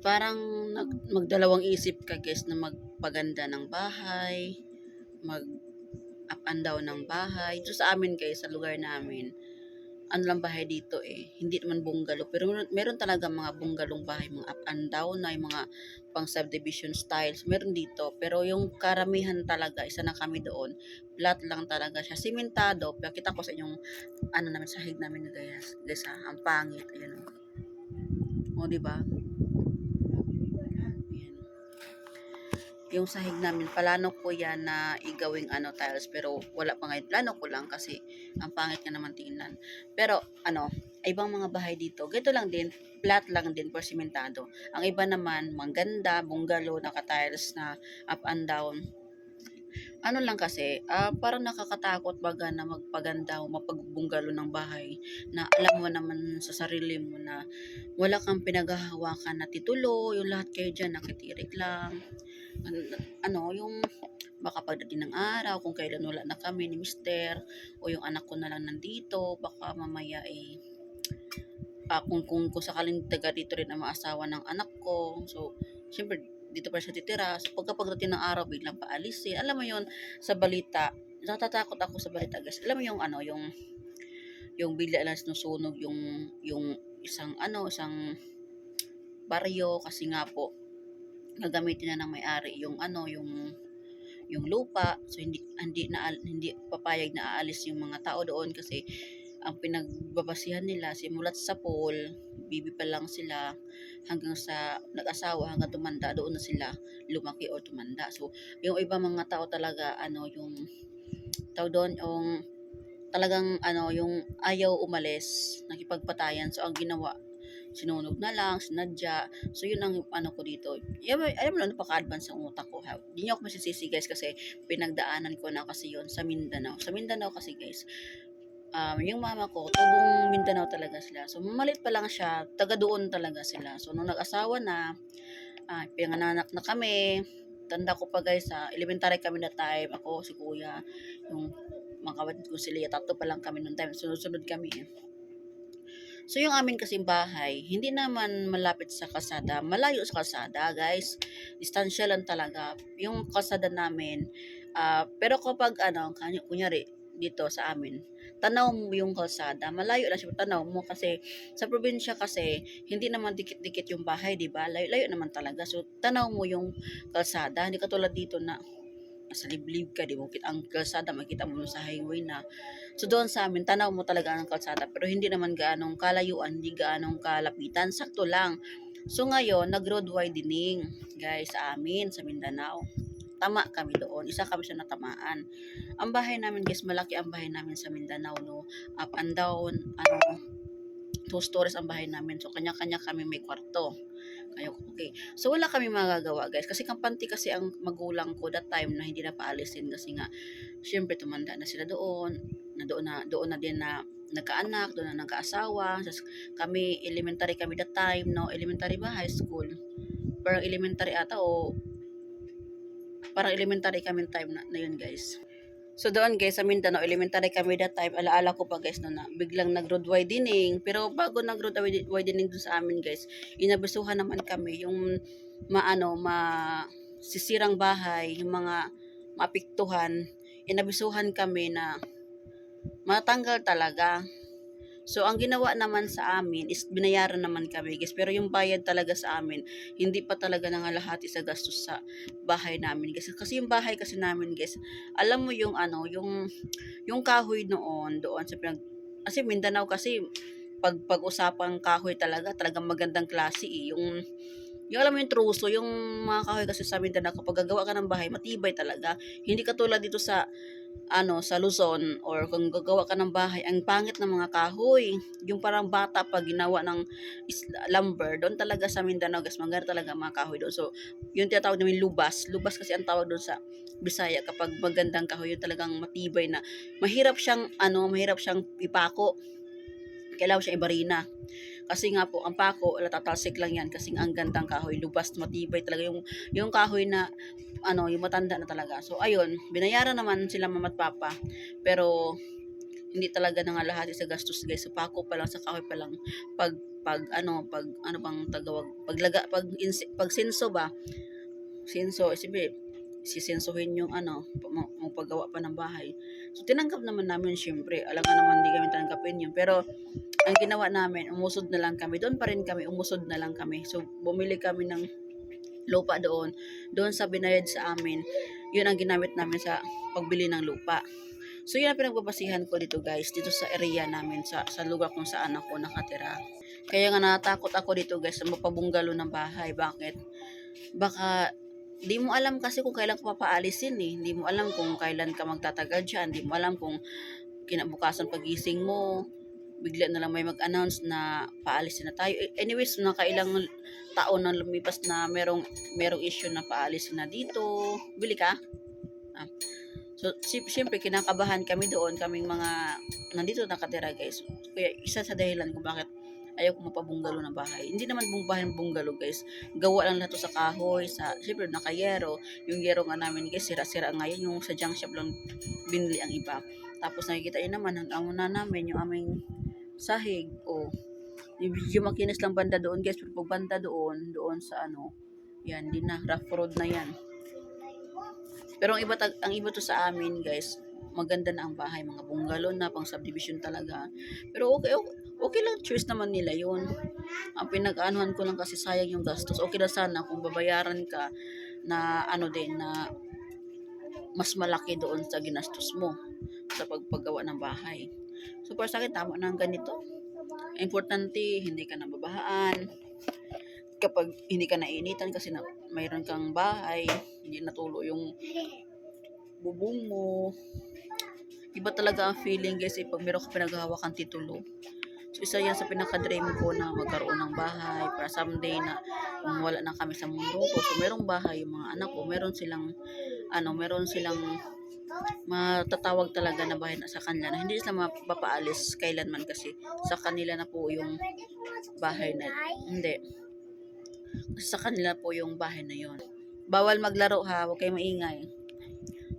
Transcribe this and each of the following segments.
parang nag, magdalawang isip ka guys na magpaganda ng bahay, mag up and down ng bahay. Ito sa amin guys, sa lugar namin, ano lang bahay dito eh, hindi naman bungalow, pero meron, talaga mga bungalong bahay, mga up and down na yung mga pang subdivision styles, meron dito. Pero yung karamihan talaga, isa na kami doon, flat lang talaga siya, simentado, pero kita ko sa inyong, ano namin, sahig namin guys, guys ha, ang pangit, ayun o. O, di ba? Ayan. Yung sahig namin, palano ko yan na igawing ano tiles, pero wala pa ngayon. Plano ko lang kasi ang pangit nga naman tingnan. Pero ano, ibang mga bahay dito, ganito lang din, flat lang din for simentado. Ang iba naman, mangganda, bungalow, naka-tiles na up and down. Ano lang kasi, ah, parang nakakatakot baga na magpaganda o mapagbunggalo ng bahay na alam mo naman sa sarili mo na wala kang pinaghahawakan na titulo, yung lahat kayo dyan nakitirik lang. An- ano, yung baka pagdating ng araw, kung kailan wala na kami ni mister, o yung anak ko na lang nandito, baka mamaya eh, ah, kung, kung, kung sakaling taga dito rin ang mga asawa ng anak ko, so, syempre, dito pa siya titira, so pagka pagdating ng araw, biglang paalisin, alam mo yon sa balita, natatakot ako sa balita guys, alam mo yung ano, yung, yung bigla lang sinusunog yung, yung isang ano, isang baryo, kasi nga po, gagamitin na ng may-ari yung ano, yung yung lupa. So hindi hindi na hindi papayag na aalis yung mga tao doon kasi ang pinagbabasihan nila simulat sa pool, bibi pa lang sila hanggang sa nag-asawa hanggang tumanda doon na sila lumaki o tumanda. So yung iba mga tao talaga ano yung tao doon yung talagang ano yung ayaw umalis, nakipagpatayan. So ang ginawa sinunog na lang, sinadya. So, yun ang ano ko dito. Alam, alam mo na, napaka-advance ang utak ko. Hindi niyo ako masisisi guys kasi pinagdaanan ko na kasi yon sa Mindanao. Sa Mindanao kasi guys, um, yung mama ko, tubong Mindanao talaga sila. So, malit pa lang siya, taga doon talaga sila. So, nung nag-asawa na, ah, pinanganak na kami, tanda ko pa guys, sa elementary kami na time, ako, si kuya, yung mga kapatid ko sila, tatlo pa lang kami noong time, sunod-sunod kami eh. So, yung amin kasing bahay, hindi naman malapit sa kalsada. Malayo sa kalsada, guys. Distansya lang talaga. Yung kalsada namin, ah, pero kapag, ano, kunyari, dito sa amin, tanaw mo yung kalsada. Malayo lang siya, tanaw mo kasi sa probinsya kasi, hindi naman dikit-dikit yung bahay, di ba? Layo-layo naman talaga. So, tanaw mo yung kalsada. Hindi katulad dito na, sa liblib ka, di mo kita ang kalsada, makita mo sa highway na So doon sa amin, tanaw mo talaga ang kalsada pero hindi naman gaanong kalayuan, hindi gaanong kalapitan, sakto lang. So ngayon, nag-road widening guys sa amin, sa Mindanao. Tama kami doon. Isa kami siya natamaan. Ang bahay namin guys, malaki ang bahay namin sa Mindanao, no? Up and down, ano, two stories ang bahay namin. So kanya-kanya kami may kwarto. Kayo, okay. So wala kami magagawa guys. Kasi kampante kasi ang magulang ko that time na hindi na paalisin kasi nga, syempre tumanda na sila doon na doon na doon na din na nagkaanak, doon na nagkaasawa. Tapos kami elementary kami that time, no, elementary ba high school? Parang elementary ata o parang elementary kami time na, na yun, guys. So doon guys, sa Mindanao, elementary kami that time, alaala ko pa guys no, na biglang nag-road widening. Pero bago nag-road wide- widening dun sa amin guys, inabisuhan naman kami yung maano, ma sisirang bahay, yung mga maapektuhan, inabisuhan kami na matanggal talaga. So, ang ginawa naman sa amin is binayaran naman kami, guys. Pero yung bayad talaga sa amin, hindi pa talaga nangalahati sa gastos sa bahay namin, guys. Kasi yung bahay kasi namin, guys, alam mo yung ano, yung, yung kahoy noon, doon sa pinag... Kasi Mindanao kasi, pag pag-usapang kahoy talaga, talagang magandang klase eh. Yung, yung alam mo yung truso, yung mga kahoy kasi sa Mindanao, kapag gagawa ka ng bahay, matibay talaga. Hindi katulad dito sa ano, sa Luzon or kung gagawa ka ng bahay, ang pangit ng mga kahoy. Yung parang bata pa ginawa ng lumber, doon talaga sa Mindanao, guys, maganda talaga mga kahoy doon. So, yung tinatawag namin lubas. Lubas kasi ang tawag doon sa Bisaya kapag magandang kahoy, yung talagang matibay na mahirap siyang, ano, mahirap siyang ipako. Kailangan siyang ibarina. Kasi nga po, ang pako, natatalsik lang yan kasi ang gandang kahoy, lubas, matibay talaga yung, yung kahoy na ano, yung matanda na talaga. So, ayun, binayaran naman sila mama at papa. Pero, hindi talaga na nga lahat sa gastos guys. Sa pako pa lang, sa kahoy pa lang. Pag pag ano, pag ano bang tagawag, paglaga, pag, ins- pag senso ba, senso, siyempre, sisensuhin yung ano, paggawa pa ng bahay. So, tinanggap naman namin, syempre, alam ka naman, hindi kami tanggapin yun. Pero, ang ginawa namin, umusod na lang kami. Doon pa rin kami, umusod na lang kami. So, bumili kami ng lupa doon. Doon sa binayad sa amin, yun ang ginamit namin sa pagbili ng lupa. So, yun ang pinagbabasihan ko dito, guys. Dito sa area namin, sa, sa lugar kung saan ako nakatira. Kaya nga natakot ako dito, guys, na mapabunggalo ng bahay. Bakit? Baka di mo alam kasi kung kailan ka papaalisin eh. Hindi mo alam kung kailan ka magtatagal dyan. Hindi mo alam kung kinabukasan pagising mo, bigla na lang may mag-announce na paalisin na tayo. Anyways, nakailang taon na lumipas na merong, merong issue na paalisin na dito. Bili ka? Ah. So, si- siyempre, kinakabahan kami doon, kaming mga nandito nakatira guys. Kaya isa sa dahilan kung bakit ayaw ko mapabunggalo ng bahay. Hindi naman bung bahay ng guys. Gawa lang lahat to sa kahoy, sa, siyempre nakayero. Yung yero nga namin guys, sira-sira ngayon. Yung sa junk shop lang binili ang iba. Tapos nakikita yun naman, ang amo na namin, yung aming sahig. O, yung, yung makinis lang banda doon guys. Pero pag banda doon, doon sa ano, yan, di na, rough road na yan. Pero ang iba, ang iba to sa amin guys, maganda na ang bahay, mga bungalow na, pang subdivision talaga. Pero okay, okay, okay lang, choice naman nila yun. Ang pinag-anuhan ko lang kasi sayang yung gastos. Okay na sana kung babayaran ka na ano din, na mas malaki doon sa ginastos mo sa pagpagawa ng bahay. So, para sa akin, tama na ang ganito. Importante, hindi ka nababahaan. Kapag hindi ka nainitan kasi na, mayroon kang bahay, hindi natulo yung bubong mo. Iba talaga ang feeling guys eh, pag meron ka pinaghahawakan titulo. Isa yan sa pinaka-dream ko na magkaroon ng bahay para someday na wala na kami sa mundo to. So, merong bahay yung mga anak ko, meron silang, ano, meron silang matatawag talaga na bahay na sa kanila na hindi sila mapapaalis kailanman kasi sa kanila na po yung bahay na hindi. Sa kanila po yung bahay na yon bawal maglaro ha. Huwag kayong maingay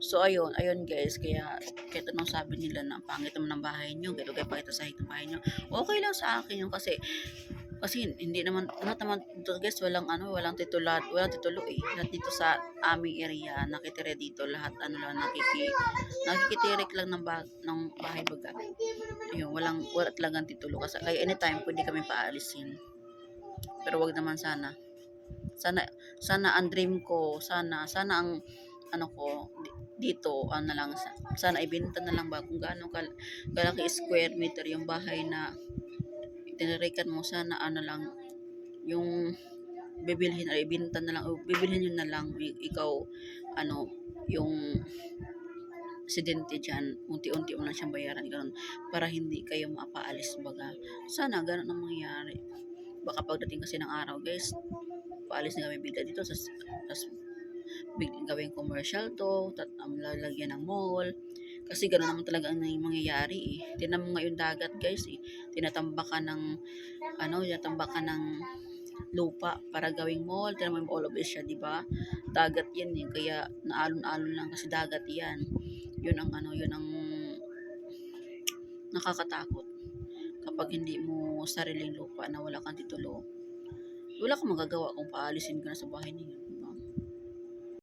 so ayun ayun guys. Kaya kahit anong sabi nila na ang pangit naman ng bahay nyo ganito kayo pakita sa ng bahay nyo okay lang sa akin yun kasi kasi hindi naman lahat naman guys walang ano walang titulat walang titulo eh. Lahat dito sa aming area nakitira dito lahat ano lang nakiki nakikitirik lang ng, bag, ng bahay baga. Ayun walang wala talagang titulo kasi kaya anytime pwede kami paalisin. Pero wag naman sana. Sana sana ang dream ko sana sana ang ano ko di- dito ano na lang sa- sana ibenta na lang ba kung gaano kal kalaki square meter yung bahay na tinirikan mo sana ano lang yung bibilhin or ibenta na lang bibilhin yun na lang ikaw ano yung residente dyan, unti-unti mo lang siyang bayaran, ganun, para hindi kayo mapaalis baga. Sana ganun ang mangyayari. Baka pagdating kasi ng araw, guys, paalis na kami bigla dito, sa big, gawing commercial to, tat, um, lalagyan ng mall, kasi gano'n naman talaga ang mangyayari eh. Tinan mo ngayon dagat guys eh. Tinatambakan ng, ano, tinatambakan ng lupa para gawing mall. Tinan mo yung all of Asia, di ba? Dagat yan eh. Kaya naalon-alon lang kasi dagat yan. Yun ang ano, yun ang nakakatakot. Kapag hindi mo sariling lupa na wala kang titulo, wala kang magagawa kung paalisin ka na sa bahay niyo.